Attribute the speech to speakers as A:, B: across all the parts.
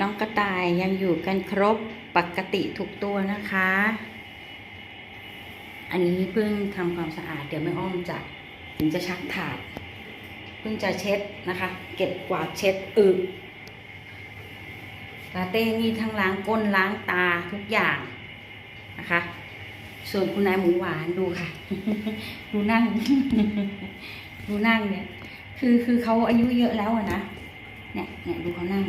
A: น้องกระต่ายยังอยู่กันครบปกติทุกตัวนะคะ อันนี้เพิ่งทำความสะอาดเดี๋ยวแม่อ้อมจะถึงจะชักถาด เพิ่งจะเช็ดนะคะ เก็บกวาดเช็ดอึลาเต้นี่ทั้งล้างก้นล้างตาทุกอย่างนะคะ ส่วนคุณนายหมูหวานดูค่ะ ดูนั่ง ดูนั่งเนี่ย คือคือเขาอายุเยอะแล้วอะนะ เนี่ยเนี่ยดูเขานั่ง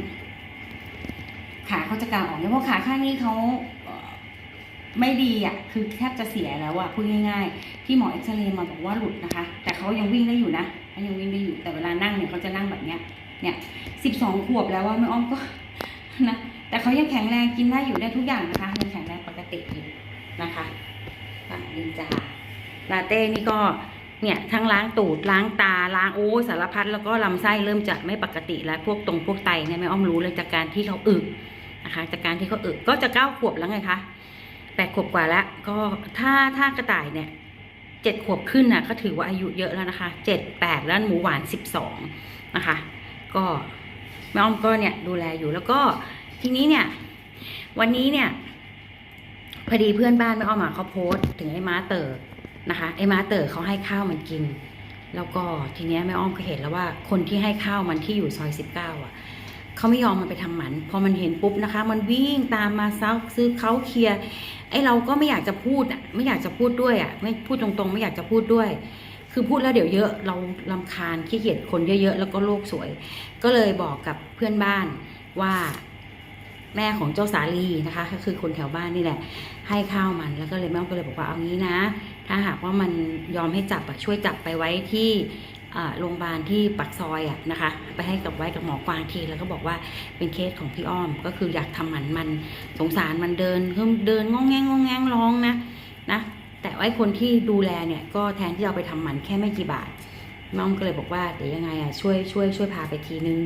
A: ขาเขาจะกางออกเนี่ยเพราะขาข้างนี้เขาไม่ดีอะคือแทบจะเสียแล้วอะพูดง่ายๆ ที่หมอเอ็กซเรย์มาบอกว่าหลุดนะคะ แต่เขายังวิ่งได้อยู่นะเขายังวิ่งได้อยู่แต่เวลานั่งเนี่ยเขาจะนั่งแบบเนี้ย เนี่ยสิบสองขวบแล้วว่าแม่อ้อมก็นะแต่เขายังแข็งแรงกินได้อยู่ได้ทุกอย่างนะคะยังแข็งแรงปกติอยู่นะคะอะนินจาลาเต้นี่ก็เนี่ยทั้งล้างตูดล้างตาล้างโอ้สารพัดแล้วก็ลำไส้เริ่มจะไม่ปกติแล้วพวกตรงพวกไตเนี่ยแม่อ้อมรู้เลยจากการที่เขาอึ นะคะ จากการที่เขาเอึก็จะเก้าขวบแล้วไงคะแปดขวบกว่าแล้ว ก็ถ้าถ้ากระต่ายเนี่ยเจ็ดขวบขึ้นน่ะก็ถือว่าอายุเยอะแล้วนะคะเจ็ดแปดแล้วหมูหวานสิบสองนะคะ ก็แม่อ้อมก็เนี่ยดูแลอยู่แล้วก็ทีนี้เนี่ย วันนี้เนี่ยพอดีเพื่อนบ้านแม่อ้อมเขาโพสต์ถึงไอ้ม้าเต๋อนะคะไอ้ม้าเต๋อเขาให้ข้าวมันกิน แล้วก็ทีเนี้ยแม่อ้อมก็เห็นแล้วว่าคนที่ให้ข้าวมันที่อยู่ซอยสิบเก้าอะ เขาไม่ยอมมันไปทำหมัน พอมันเห็นปุ๊บนะคะ มันวิ่งตามมาซักซื้อเขาเคลียร์ไอ้เราก็ไม่อยากจะพูดอะไม่อยากจะพูดด้วยอะไม่พูดตรงๆ ไม่อยากจะพูดด้วย คือพูดแล้วเดี๋ยวเยอะเราลำคาญขี้เกียจคนเยอะๆแล้วก็โลกสวย ก็เลยบอกกับเพื่อนบ้านว่าแม่ของเจ้าสาลีนะคะ ก็คือคนแถวบ้านนี่แหละ ให้ข้าวมันแล้วก็เลยแม่ก็เลยบอกว่าเอางี้นะ ถ้าหากว่ามันยอมให้จับอะช่วยจับไปไว้ที่ โรงพยาบาลที่ปักซอยอะนะคะ ไปให้กับไว้กับหมอกวางทีแล้วก็บอกว่าเป็นเคสของพี่อ้อม ก็คืออยากทำหมันมันสงสารมันเดินเพิ่มเดินงองแงงงองแงงร้องนะนะแต่ไอ้คนที่ดูแลเนี่ยก็แทนที่เราไปทำหมันแค่ไม่กี่บาทแม่อ้อมก็เลยบอกว่าเดี๋ยวยังไงอะช่วยช่วยช่วยพาไปทีนึง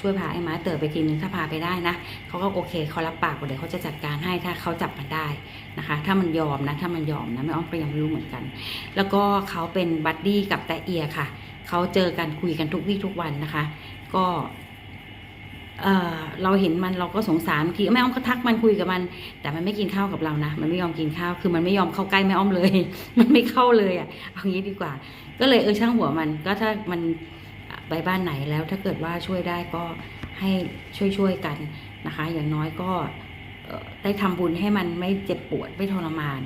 A: ช่วยพาไอ้ม้าเต๋อไปทีนึงถ้าพาไปได้นะเขาก็โอเคเขารับปากว่าเดี๋ยวเขาจะจัดการให้ถ้าเขาจับมันได้นะคะ ถ้ามันยอมนะถ้ามันยอมนะแม่อ้อมก็ยังไม่รู้เหมือนกัน แล้วก็เขาเป็นบัดดี้กับแต่เอียค่ะเขาเจอกันคุยกันทุกวี่ทุกวันนะคะ ก็เออเราเห็นมันเราก็สงสารทีแม่อ้อมก็ทักมันคุยกับมัน แต่มันไม่กินข้าวกับเรานะมันไม่ยอมกินข้าวคือมันไม่ยอมเข้าใกล้แม่อ้อมเลย มันไม่เข้าเลยอะเอางี้ดีกว่า ก็เลยเออช่างหัวมันก็ถ้ามัน ไปบ้านไหนแล้วถ้าเกิดว่าช่วยได้ก็ให้ช่วยๆกันนะคะ อย่างน้อยก็ได้ทำบุญให้มันไม่เจ็บปวดไม่ทรมาน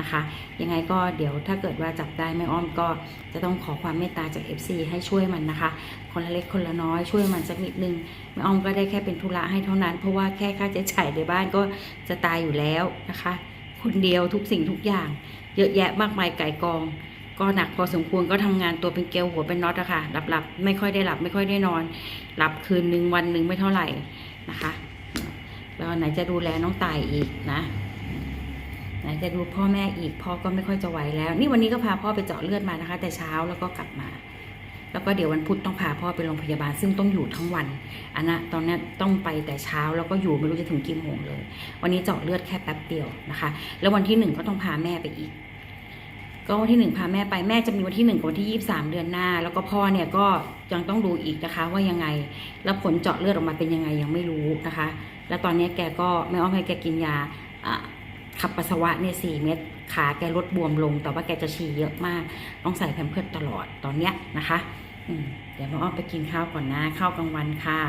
A: นะคะ ยังไงก็เดี๋ยวถ้าเกิดว่าจับได้แม่อ้อมก็จะต้องขอความเมตตาจาก FC ให้ช่วยมันนะคะ คนละเล็กคนละน้อยช่วยมันสักนิดนึงแม่อ้อมก็ได้แค่เป็นธุระให้เท่านั้น เพราะว่าแค่ค่าใช้จ่ายในบ้านก็จะตายอยู่แล้วนะคะ คนเดียวทุกสิ่งทุกอย่าง เยอะแยะมากมายไก่กอง ก็หนักพอสมควรก็ทำงานตัวเป็นเกลียวหัวเป็นน็อตอะค่ะหลับหลับๆไม่ค่อยได้หลับไม่ค่อยได้นอน หลับคืนหนึ่งวันหนึ่งไม่เท่าไหร่นะคะแล้วไหนจะดูแลน้องตายอีกนะ ไหนจะดูพ่อแม่อีกพ่อก็ไม่ค่อยจะไหวแล้ว นี่วันนี้ก็พาพ่อไปเจาะเลือดมานะคะ แต่เช้าแล้วก็กลับมาแล้วก็เดี๋ยววันพุธต้องพาพ่อไปโรงพยาบาลซึ่งต้องอยู่ทั้งวันอันนะตอนนี้ต้องไปแต่เช้าแล้วก็อยู่ไม่รู้จะถึงกี่โมงเลย วันนี้เจาะเลือดแค่แป๊บเดียวนะคะ แล้ววันที่หนึ่งก็ต้องพาแม่ไปอีก ก็วันที่หนึ่งพาแม่ไปแม่จะมีวันที่หนึ่งกับวันที่ยี่สามเดือนหน้า แล้วก็พ่อเนี่ยก็ยังต้องดูอีกนะคะว่ายังไง แล้วผลเจาะเลือดออกมาเป็นยังไงยังไม่รู้นะคะ แล้วตอนนี้แกก็แม่อ้อมให้แกกินยาขับปัสสาวะเนี่ยสี่เม็ดขาแกลดบวมลง แต่ว่าแกจะฉี่เยอะมาก ต้องใส่แพมเพิร์สตลอดตอนเนี้ยนะคะเดี๋ยวแม่อ้อมไปกินข้าวก่อนนะข้าวกลางวันค่ะ